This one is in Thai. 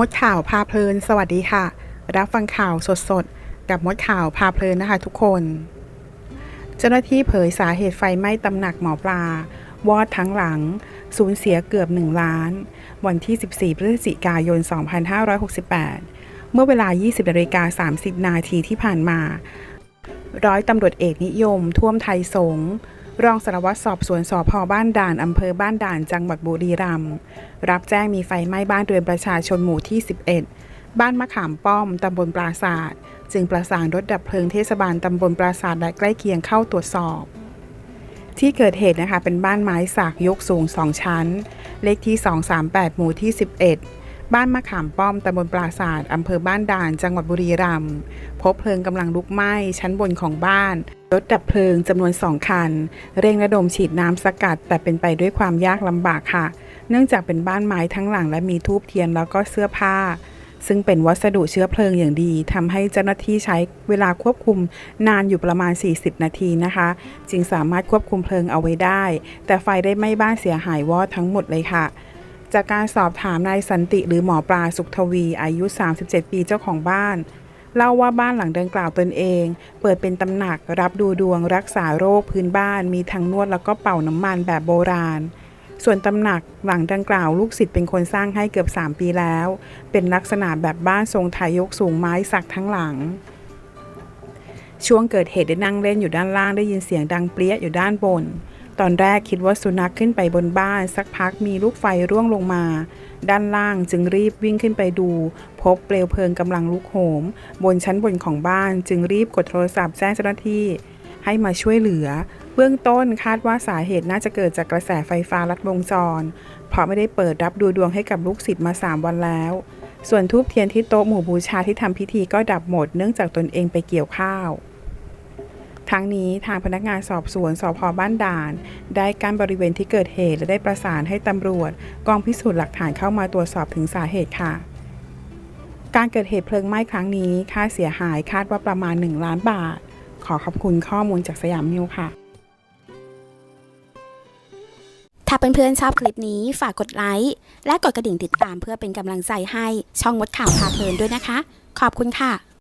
มดข่าวพาเพลิน สวัสดีค่ะ รับฟังข่าวสดๆ กับมดข่าวพาเพลินนะคะทุกคน เจ้าหน้าที่เผยสาเหตุไฟไหม้ตำหนักหมอปลา วอดทั้งหลัง สูญเสียเกือบ 1 ล้าน วันที่ 14 พฤศจิกายน 2568 เมื่อเวลา 20นาฬิกา30 นาทีที่ผ่านมา ร้อยตำรวจเอกนิยม ท่วมไทยสง รองสารวัตรสอบสวนสพบ้านด่านอำเภอบ้านด่านจังหวัดบุรีรัมย์รับแจ้งมีไฟไหม้บ้านเรือนประชาชนหมู่ที่ 11 บ้านมะขามป้อมตำบลปราศาสตร์จึงประสานรถดับเพลิงเทศบาลตำบลปราศาสตร์และใกล้เคียงเข้าตรวจสอบ ที่เกิดเหตุนะคะเป็นบ้านไม้สักยกสูง 2 ชั้น เลขที่ 238 หมู่ที่ 11 บ้านมะขามป้อมตำบลปราศาสตร์อำเภอบ้านด่าน จังหวัดบุรีรัมย์พบเพลิงกำลังลุกไหม้ชั้นบนของบ้าน รถดับเพลิงจำนวน2คัน เร่งระดมฉีดน้ำสกัด แต่เป็นไปด้วยความยากลำบากค่ะ เนื่องจากเป็นบ้านไม้ทั้งหลังและมีทูบเทียนแล้วก็เสื้อผ้า ซึ่งเป็นวัสดุเชื้อเพลิงอย่างดีทำให้เจ้าหน้าที่ใช้เวลาควบคุมนานอยู่ประมาณ 40 นาทีนะคะ จึงสามารถควบคุมเพลิงเอาไว้ได้ แต่ไฟได้ไหม้บ้านเสียหายวอดทั้งหมดเลยค่ะ จากการสอบถามนายสันติหรือหมอปลาสุขทวี อายุ 37 ปีเจ้าของบ้าน เล่าว่าบ้านหลังดังกล่าวตนเอง เปิดเป็นตำหนักรับดูดวงรักษาโรคพื้นบ้าน มีทั้งนวดแล้วก็เป่าน้ำมันแบบโบราณ ส่วนตำหนักหลังดังกล่าวลูกศิษย์เป็นคนสร้างให้เกือบ 3 ปีแล้ว เป็นลักษณะแบบบ้านทรงไทยยกสูงไม้สักทั้งหลังช่วงเกิดเหตุได้นั่งเล่นอยู่ด้านล่างได้ยินเสียงดังเปรี้ยอยู่ด้านบน ตอนแรกคิดว่าสุนัขขึ้นไปบนบ้าน สักพักมีลูกไฟร่วงลงมา ด้านล่างจึงรีบวิ่งขึ้นไปดู พบเปลวเพลิงกำลังลุกโหม บนชั้นบนของบ้านจึงรีบกดโทรศัพท์แจ้งเจ้าหน้าที่ ให้มาช่วยเหลือ เบื้องต้นคาดว่าสาเหตุน่าจะเกิดจากกระแสไฟฟ้าลัดวงจร เพราะไม่ได้เปิดรับดูดวงให้กับลูกศิษย์มา 3 วันแล้ว ส่วนทูบเทียนที่โต๊ะหมู่บูชาที่ทำพิธีก็ดับหมดเนื่องจากตนเองไปเกี่ยวข้าว ทั้งนี้ทางพนักงานสอบสวนสพบ้านด่าน ได้กั้นบริเวณที่เกิดเหตุและได้ประสานให้ตำรวจ กองพิสูจน์หลักฐานเข้ามาตรวจสอบถึงสาเหตุค่ะ การเกิดเหตุเพลิงไหม้ครั้งนี้ ค่าเสียหายคาดว่าประมาณ 1 ล้านบาท ขอขอบคุณข้อมูลจากสยามนิวค่ะ ถ้าเพื่อนๆชอบคลิปนี้ฝากกดไลค์และกดกระดิ่งติดตามเพื่อเป็นกำลังใจให้ช่องมดข่าวพาเพลินด้วยนะคะ ขอบคุณค่ะ